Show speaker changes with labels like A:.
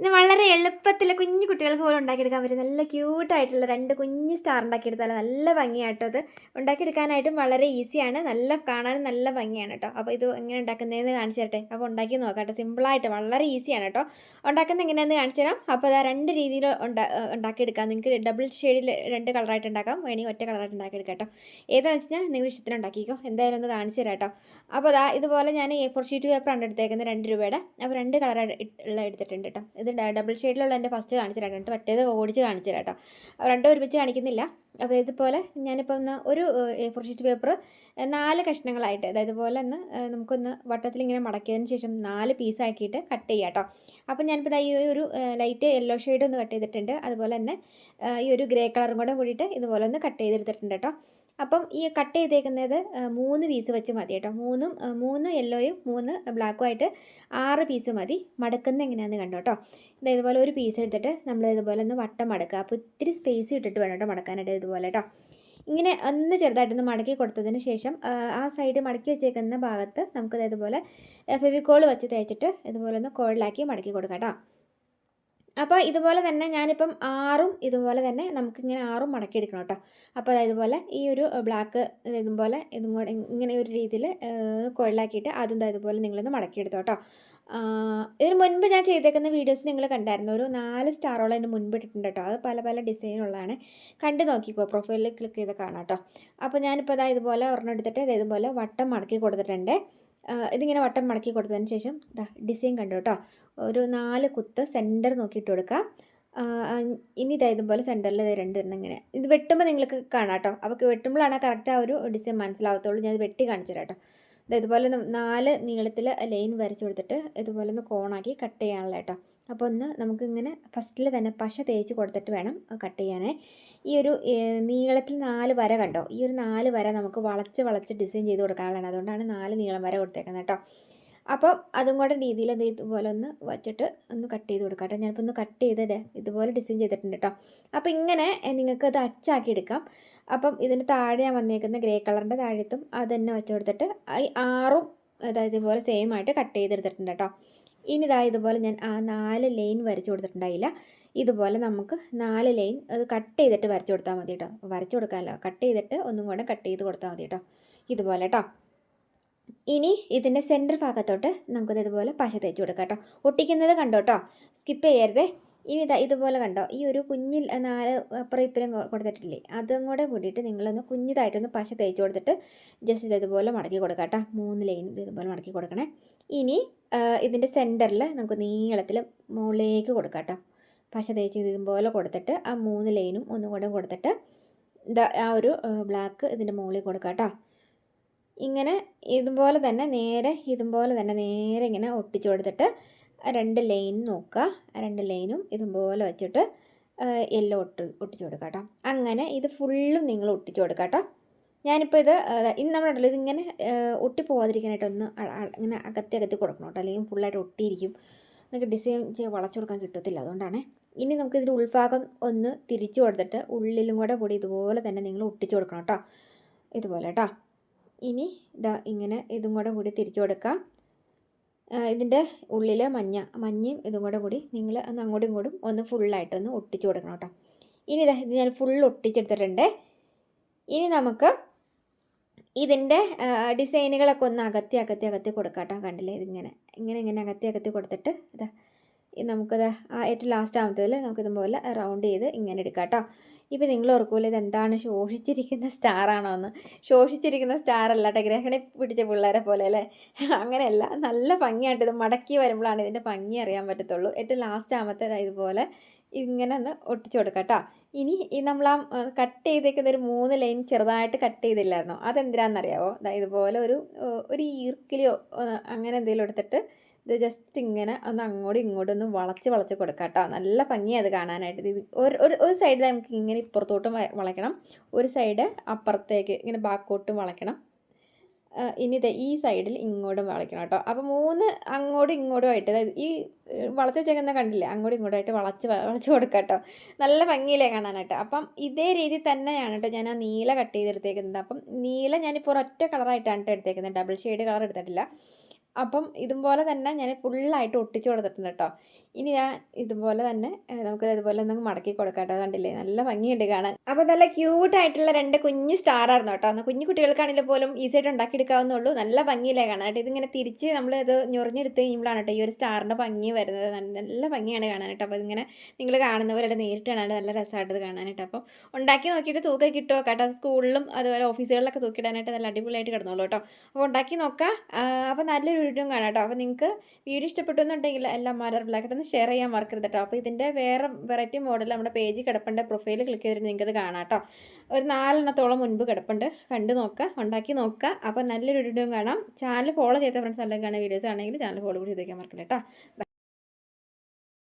A: ഇത് വളരെ എളുപ്പത്തിൽ കുഞ്ഞു കുട്ടികൾക്ക് പോലും ഉണ്ടാക്കിയെടുക്കാൻ പറ്റും. നല്ല ക്യൂട്ടായിട്ടുള്ള രണ്ട് കുഞ്ഞ് സ്റ്റാർ ഉണ്ടാക്കിയെടുത്താൽ നല്ല ഭംഗിയാട്ടോ അത്. ഉണ്ടാക്കിയെടുക്കാനായിട്ടും വളരെ ഈസിയാണ്. നല്ല കാണാനും നല്ല ഭംഗിയാണ് കേട്ടോ അപ്പോൾ ഇത് എങ്ങനെ ഉണ്ടാക്കുന്നതെന്ന് കാണിച്ചു തരട്ടെ. അപ്പോൾ ഉണ്ടാക്കി നോക്കാം കേട്ടോ സിമ്പിളായിട്ട് വളരെ ഈസിയാണ് കേട്ടോ ഉണ്ടാക്കുന്നത് എങ്ങനെയാണെന്ന് കാണിച്ചു തരാം. അപ്പോൾ അതാ രണ്ട് രീതിയിൽ ഉണ്ടാ ഉണ്ടാക്കിയെടുക്കാം. നിങ്ങൾക്ക് ഡബിൾ ഷെയ്ഡിൽ രണ്ട് കളറായിട്ട് ഉണ്ടാക്കാം. വേണമെങ്കിൽ ഒറ്റ കളറായിട്ട് ഉണ്ടാക്കിയെടുക്കാം കേട്ടോ ഏതാണെന്ന് വെച്ച് കഴിഞ്ഞാൽ നിങ്ങൾ ഇഷ്ടത്തിന് ഉണ്ടാക്കിക്കോ. എന്തായാലും ഒന്ന് കാണിച്ചു തരാം കേട്ടോ അപ്പോൾ അതാ ഇതുപോലെ ഞാൻ എ ഫോർ ഷീറ്റ് പേപ്പറാണ് എടുത്തേക്കുന്നത് രണ്ട് രൂപയുടെ. അപ്പോൾ രണ്ട് കളർ ഉള്ള എടുത്തിട്ടുണ്ട് കേട്ടോ ഇത് ഡബിൾ ഷെയ്ഡിലുള്ള എന്റെ ഫസ്റ്റ് കാണിച്ചു കേട്ടോ. മറ്റേത് ഓടിച്ച് കാണിച്ചു കേട്ടോ രണ്ടും ഒരുമിച്ച് കാണിക്കുന്നില്ല. അപ്പോൾ ഇതുപോലെ ഞാനിപ്പോൾ ഒന്ന് ഒരു എ ഫോർ ഷീറ്റ് പേപ്പർ നാല് കഷ്ണങ്ങളായിട്ട് അതായത് പോലെ ഒന്ന് നമുക്കൊന്ന് വട്ടത്തിൽ ഇങ്ങനെ മടക്കിയതിന് ശേഷം നാല് പീസാക്കിയിട്ട് കട്ട് ചെയ്യാം കേട്ടോ. അപ്പോൾ ഞാനിപ്പോൾ ഈ ഒരു ലൈറ്റ് യെല്ലോ ഷെയ്ഡ് ഒന്ന് കട്ട് ചെയ്തിട്ടുണ്ട്. അതുപോലെ തന്നെ ഈ ഒരു ഗ്രേ കളറും കൂടെ കൂടിയിട്ട് ഇതുപോലെ ഒന്ന് കട്ട് ചെയ്തെടുത്തിട്ടുണ്ട് കേട്ടോ. അപ്പം ഈ കട്ട് ചെയ്തേക്കുന്നത് മൂന്ന് പീസ് വെച്ച് മതി കേട്ടോ. മൂന്നും മൂന്ന് യെല്ലോയും മൂന്ന് ബ്ലാക്കും ആയിട്ട് ആറ് പീസ് മതി. മടക്കുന്ന എങ്ങനെയാണെന്ന് കണ്ടോ കേട്ടോ ഇതാ ഇതുപോലെ ഒരു പീസ് എടുത്തിട്ട് നമ്മൾ ഇതുപോലെ ഒന്ന് വട്ടം മടക്കുക. അപ്പോൾ ഇത്തിരി സ്പേസ് ഇട്ടിട്ട് വേണം കേട്ടോ മടക്കാനായിട്ട് ഇതുപോലെ കേട്ടോ ഇങ്ങനെ ഒന്ന് ചെറുതായിട്ടൊന്ന് മടക്കി കൊടുത്തതിന് ശേഷം ആ, സൈഡ് മടക്കി വെച്ചേക്കുന്ന ഭാഗത്ത് നമുക്കത് ഇതുപോലെ ഫെവിക്കോൾ വെച്ച് തേച്ചിട്ട് ഇതുപോലെ ഒന്ന് കോളിലാക്കി മടക്കി കൊടുക്കാം കേട്ടോ അപ്പോൾ ഇതുപോലെ തന്നെ ഞാനിപ്പം ആറും ഇതുപോലെ തന്നെ നമുക്കിങ്ങനെ ആറും മടക്കി എടുക്കണം കേട്ടോ. അപ്പോൾ അതായത് ഇതുപോലെ ഈ ഒരു ബ്ലാക്ക് ഇതുപോലെ ഇതും കൂടെ ഇങ്ങനെ ഒരു രീതിയിൽ കുഴലാക്കിയിട്ട് അതും ഇതുപോലെ നിങ്ങളൊന്ന് മടക്കിയെടുത്തോ കേട്ടോ. ഇതിന് മുൻപ് ഞാൻ ചെയ്തേക്കുന്ന വീഡിയോസ് നിങ്ങൾ കണ്ടായിരുന്നു. ഒരു നാല് സ്റ്റാറോളം അതിന് മുൻപ് ഇട്ടിട്ടുണ്ട് കേട്ടോ. അത് പല പല ഡിസൈനുള്ളതാണ് കണ്ട് നോക്കിക്കോ പ്രൊഫൈലിൽ ക്ലിക്ക് ചെയ്ത് കാണാം കേട്ടോ. അപ്പോൾ ഞാനിപ്പോൾ ഇതാ ഇതുപോലെ ഒരെണ്ണം എടുത്തിട്ട് ഇത് ഇതുപോലെ വട്ടം മടക്കി കൊടുത്തിട്ടുണ്ട്. ഇതിങ്ങനെ വട്ടം മടക്കി കൊടുത്തതിന് ശേഷം ഡിസൈൻ കണ്ടു കേട്ടോ. ഒരു നാല് കുത്ത് സെന്റർ നോക്കിയിട്ട് കൊടുക്കുക ഇനി ആ, ഇനി ഇതാ ഇതുപോലെ സെന്ററിൽ രണ്ടെണ്ണം ഇങ്ങനെ. ഇത് വെട്ടുമ്പോൾ നിങ്ങൾക്ക് കാണാം കേട്ടോ. അപ്പോൾ വെട്ടുമ്പോഴാണ് കറക്റ്റ് ആ ഒരു ഡിസൈൻ മനസ്സിലാവത്തുള്ളൂ. ഞാൻ ഇത് വെട്ടി കാണിച്ചു തരാം കേട്ടോ. ഇതുപോലെ നാല് നീളത്തിൽ ലൈൻ വരച്ച് കൊടുത്തിട്ട് ഇതുപോലെ ഒന്ന് കോണാക്കി കട്ട് ചെയ്യാനുള്ള കേട്ടോ. അപ്പോൾ ഒന്ന് നമുക്കിങ്ങനെ ഫസ്റ്റിൽ തന്നെ പശ തേച്ച് കൊടുത്തിട്ട് വേണം കട്ട് ചെയ്യാനേ. ഈ ഒരു നീളത്തിൽ നാല് വര കണ്ടോ? ഈ ഒരു നാല് വര നമുക്ക് വളച്ച് വളച്ച് ഡിസൈൻ ചെയ്ത് കൊടുക്കാനുള്ളതാണ്. അതുകൊണ്ടാണ് നാല് നീളം വര കൊടുത്തേക്കുന്നത് കേട്ടോ. അപ്പം അതും കൂടെ രീതിയിൽ അത് ഇതുപോലെ ഒന്ന് വച്ചിട്ട് ഒന്ന് കട്ട് ചെയ്ത് കൊടുക്കാം കേട്ടോ. ഞാനിപ്പോൾ ഒന്ന് കട്ട് ചെയ്തത് ഇതുപോലെ ഡിസൈൻ ചെയ്തിട്ടുണ്ട് കേട്ടോ. അപ്പോൾ ഇങ്ങനെ നിങ്ങൾക്ക് അത് അച്ചാക്കി എടുക്കാം. അപ്പം ഇതിന് താഴെ ഞാൻ വന്നേക്കുന്ന ഗ്രേ കളറിന്റെ താഴത്തും അത് തന്നെ വെച്ച് കൊടുത്തിട്ട് ഈ ആറും അതായത് ഇതുപോലെ സെയിം ആയിട്ട് കട്ട് ചെയ്തെടുത്തിട്ടുണ്ട് കേട്ടോ. ഇനി ഇതാ ഇതുപോലെ ഞാൻ ആ നാല് ലൈൻ വരച്ച് കൊടുത്തിട്ടുണ്ടായില്ല. ഇതുപോലെ നമുക്ക് നാല് ലൈൻ അത് കട്ട് ചെയ്തിട്ട് വരച്ച് കൊടുത്താൽ മതി കേട്ടോ. വരച്ച് കൊടുക്കാമല്ലോ കട്ട് ചെയ്തിട്ട് ഒന്നും കൂടെ കട്ട് ചെയ്ത് കൊടുത്താൽ മതി കേട്ടോ. ഇതുപോലെ കേട്ടോ. ഇനി ഇതിന്റെ സെന്റർ ഭാഗത്തോട്ട് നമുക്കത് ഇതുപോലെ പശ തേച്ച് കൊടുക്കാം കേട്ടോ. ഒട്ടിക്കുന്നത് കണ്ടോ കേട്ടോ സ്കിപ്പ് ചെയ്യരുതേ. ഇനി ഇതാ ഇതുപോലെ കണ്ടോ? ഈ ഒരു കുഞ്ഞിൽ നാല് അപ്പുറം ഇപ്പുറം കൊടുത്തിട്ടില്ലേ? അതും കൂടെ കൂടിയിട്ട് നിങ്ങളൊന്ന് കുഞ്ഞിതായിട്ടൊന്ന് പശ തേച്ച് കൊടുത്തിട്ട് ജസ്റ്റ് ഇത് ഇതുപോലെ മടക്കി കൊടുക്കാം കേട്ടോ. മൂന്ന് ലൈൻ ഇതുപോലെ മടക്കി കൊടുക്കണേ. ഇനി ഇതിന്റെ സെന്ററിൽ നമുക്ക് നീളത്തിൽ മുകളിലേക്ക് കൊടുക്കാം കേട്ടോ. പശ തേച്ച് ഇതുപോലെ കൊടുത്തിട്ട് ആ മൂന്ന് ലൈനും ഒന്നും കൂടെ കൊടുത്തിട്ട് ആ ഒരു ബ്ലാക്ക് ഇതിന്റെ മുകളിൽ കൊടുക്കാം കേട്ടോ. ഇങ്ങനെ ഇതുപോലെ തന്നെ നേരെ ഇതുപോലെ തന്നെ നേരെ ഇങ്ങനെ ഒട്ടിച്ചു കൊടുത്തിട്ട് രണ്ട് ലൈൻ നോക്കുക. രണ്ട് ലൈനും ഇതുപോലെ വെച്ചിട്ട് എല്ലാം ഒട്ടി ഒട്ടിച്ചു കൊടുക്കുക കേട്ടോ. അങ്ങനെ ഇത് ഫുള്ളും നിങ്ങൾ ഒട്ടിച്ചു കൊടുക്കുക കേട്ടോ. ഞാനിപ്പോൾ ഇത് ഇന്ന് നമ്മളുണ്ടല്ലോ ഇതിങ്ങനെ ഒട്ടിപ്പോവാതിരിക്കാനായിട്ട് ഒന്ന് ഇങ്ങനെ അകത്തി അകത്തി കൊടുക്കണം കേട്ടോ. അല്ലെങ്കിൽ ഫുള്ളായിട്ട് ഒട്ടിയിരിക്കും. നിങ്ങൾക്ക് ഡിസൈൻ ചെയ്ത് വളച്ചു കൊടുക്കാൻ കിട്ടത്തില്ല. അതുകൊണ്ടാണ്. ഇനി നമുക്ക് ഇതിന്റെ ഉൾഭാഗം ഒന്ന് തിരിച്ചു കൊടുത്തിട്ട് ഉള്ളിലും കൂടെ കൂടി ഇതുപോലെ തന്നെ നിങ്ങൾ ഒട്ടിച്ചു കൊടുക്കണം കേട്ടോ. ഇതുപോലെ കേട്ടോ. ഇനി ഇതാ ഇങ്ങനെ ഇതും കൂടെ കൂടി തിരിച്ചു കൊടുക്കാം. ഇതിന്റെ ഉള്ളിൽ മഞ്ഞ മഞ്ഞയും ഇതും കൂടെ കൂടി നിങ്ങൾ ഒന്ന് അങ്ങോട്ടും ഇങ്ങോട്ടും ഒന്ന് ഫുള്ളായിട്ടൊന്ന് ഒട്ടിച്ചു കൊടുക്കണം കേട്ടോ. ഇനി ഇതാ ഇത് ഞാൻ ഫുൾ ഒട്ടിച്ചെടുത്തിട്ടുണ്ട്. ഇനി നമുക്ക് ഇതിന്റെ ഡിസൈനുകളൊക്കെ ഒന്ന് അകത്തി അകത്തി അകത്തി കൊടുക്കാം കേട്ടോ. കണ്ടില്ലേ? ഇതിങ്ങനെ ഇങ്ങനെ ഇങ്ങനെ അകത്തി അകത്തി കൊടുത്തിട്ട് ഇതാ നമുക്കത് ആ ഏറ്റവും ലാസ്റ്റ് ആമത്തതിൽ നമുക്കിതുപോലെ റൗണ്ട് ചെയ്ത് ഇങ്ങനെ എടുക്കാം കേട്ടോ. ഇപ്പോൾ നിങ്ങൾ ഓർക്കൂല ഇത് എന്താണ് ശോഷിച്ചിരിക്കുന്ന സ്റ്റാറാണോ എന്ന് ശോഷിച്ചിരിക്കുന്ന സ്റ്റാർ അല്ല കേട്ടോ ഗ്രഹണി പിടിച്ച പിള്ളേരെ പോലെ അല്ലേ? അങ്ങനെയല്ല നല്ല ഭംഗിയായിട്ട് ഇത് മടക്കി വരുമ്പോഴാണ് ഇതിന്റെ ഭംഗി അറിയാൻ പറ്റത്തുള്ളൂ. ഏറ്റവും ലാസ്റ്റ് ആമത്തെ ദാ ഇതുപോലെ. ഇങ്ങനെ ഒന്ന് ഒട്ടിച്ചു കൊടുക്കാം കേട്ടോ ഇനി ഈ നമ്മൾ ആ കട്ട് ചെയ്തേക്കുന്ന ഒരു മൂന്ന് ലൈൻ ചെറുതായിട്ട് കട്ട് ചെയ്തില്ലായിരുന്നോ? അതെന്തിനാണെന്നറിയാവോ ഇതുപോലെ ഒരു ഒരു ഈർക്കിലിയോ അങ്ങനെ എന്തെങ്കിലും എടുത്തിട്ട് ഇത് ജസ്റ്റ് ഇങ്ങനെ ഒന്ന് അങ്ങോട്ടും ഇങ്ങോട്ടും ഒന്ന് വളച്ച് വളച്ച് കൊടുക്കാം കേട്ടോ നല്ല ഭംഗിയാണ് അത് കാണാനായിട്ട്. ഇത് ഒരു ഒരു ഒരു സൈഡ് നമുക്ക് ഇങ്ങനെ ഇപ്പുറത്തോട്ടും വളയ്ക്കണം. ഒരു സൈഡ് അപ്പുറത്തേക്ക് ഇങ്ങനെ ബാക്കോട്ടും വളയ്ക്കണം. ഇനി ഇത് ഈ സൈഡിൽ ഇങ്ങോട്ടും വളയ്ക്കണം കേട്ടോ അപ്പോൾ മൂന്ന് അങ്ങോട്ടും ഇങ്ങോട്ടും ആയിട്ട് അതായത് ഈ വളച്ച് വെച്ചേക്കുന്ന കണ്ടില്ലേ? അങ്ങോട്ടും ഇങ്ങോട്ടും ആയിട്ട് വളച്ച് വളച്ച് കൊടുക്കാം കേട്ടോ നല്ല ഭംഗിയിലേ കാണാനായിട്ട്. അപ്പം ഇതേ രീതി തന്നെയാണ് കേട്ടോ ഞാൻ ആ നീല കട്ട് ചെയ്തെടുത്തേക്കുന്നത്. അപ്പം നീല ഞാനിപ്പോൾ ഒരൊറ്റ കളറായിട്ടാണ് കേട്ടോ എടുത്തേക്കുന്നത്. ഡബിൾ ഷെയ്ഡ് കളർ എടുത്തിട്ടില്ല. അപ്പം ഇതുപോലെ തന്നെ ഞാൻ ഫുള്ളായിട്ട് ഒട്ടിച്ച് കൊടുത്തിട്ടുണ്ട് കേട്ടോ ഇനി ഞാൻ ഇതുപോലെ തന്നെ നമുക്ക് ഇതുപോലെ ഒന്ന് മടക്കി കൊടുക്കാം കേട്ടോ കണ്ടില്ലേ? നല്ല ഭംഗിയുണ്ട് കാണാൻ. അപ്പോൾ നല്ല ക്യൂട്ടായിട്ടുള്ള രണ്ട് കുഞ്ഞ് സ്റ്റാർ ആയിരുന്നു കേട്ടോ അന്ന് കുഞ്ഞു കുട്ടികൾക്കാണെങ്കിൽ പോലും ഈസി ആയിട്ട് ഉണ്ടാക്കിയെടുക്കാവുന്നുള്ളൂ നല്ല ഭംഗിയിലേ കാണാൻ? കേട്ടോ ഇതിങ്ങനെ തിരിച്ച് നമ്മൾ ഇത് ഞൊറിഞ്ഞെടുത്ത് കഴിയുമ്പോഴാണ് കേട്ടോ ഈ ഒരു സ്റ്റാറിന്റെ ഭംഗി വരുന്നത്. നല്ല ഭംഗിയാണ് കാണാൻ കേട്ടോ അപ്പോൾ ഇതിങ്ങനെ നിങ്ങൾ കാണുന്നവരുടെ നേരിട്ട് കാണാൻ നല്ല രസമായിട്ട് ഇത് കാണാനായിട്ട് അപ്പോൾ ഉണ്ടാക്കി നോക്കിയിട്ട് തൂക്കം കിട്ടുമോ കേട്ടോ സ്കൂളിലും അതുപോലെ ഓഫീസുകളിലൊക്കെ തൂക്കിയിടാനായിട്ട് നല്ല അടിപൊളിയായിട്ട് കിടന്നോളൂ കേട്ടോ അപ്പോൾ ഉണ്ടാക്കി നോക്കാം. അപ്പോൾ നല്ലൊരു വീഡിയോ കാണാം കേട്ടോ. അപ്പോൾ നിങ്ങൾക്ക് വീഡിയോ ഇഷ്ടപ്പെട്ടു എന്നുണ്ടെങ്കിൽ എല്ലാ മാരർ ബ്ലാക്ക് ഒന്ന് ഷെയർ ചെയ്യാൻ മറക്കരുത് കേട്ടോ. അപ്പോൾ ഇതിന്റെ വേറെ വെറൈറ്റി മോഡൽ നമ്മുടെ പേജ് കിടപ്പുണ്ട്. പ്രൊഫൈൽ ക്ലിക്ക് ചെയ്തിട്ട് നിങ്ങൾക്ക് അത് കാണാം കേട്ടോ. ഒരു നാലെണ്ണത്തോളം മുൻപ് കിടപ്പുണ്ട്. കണ്ട് നോക്കുക ഉണ്ടാക്കി നോക്കുക അപ്പോൾ നല്ലൊരു വീഡിയോ കാണാം. ചാനൽ ഫോളോ ചെയ്ത ഫ്രണ്ട്സ് അല്ലെങ്കിൽ കാണുന്ന വീഡിയോസ് ആണെങ്കിൽ ചാനൽ ഫോളോ കൂടി ചെയ്തേക്കാൻ മറക്കില്ല കേട്ടോ.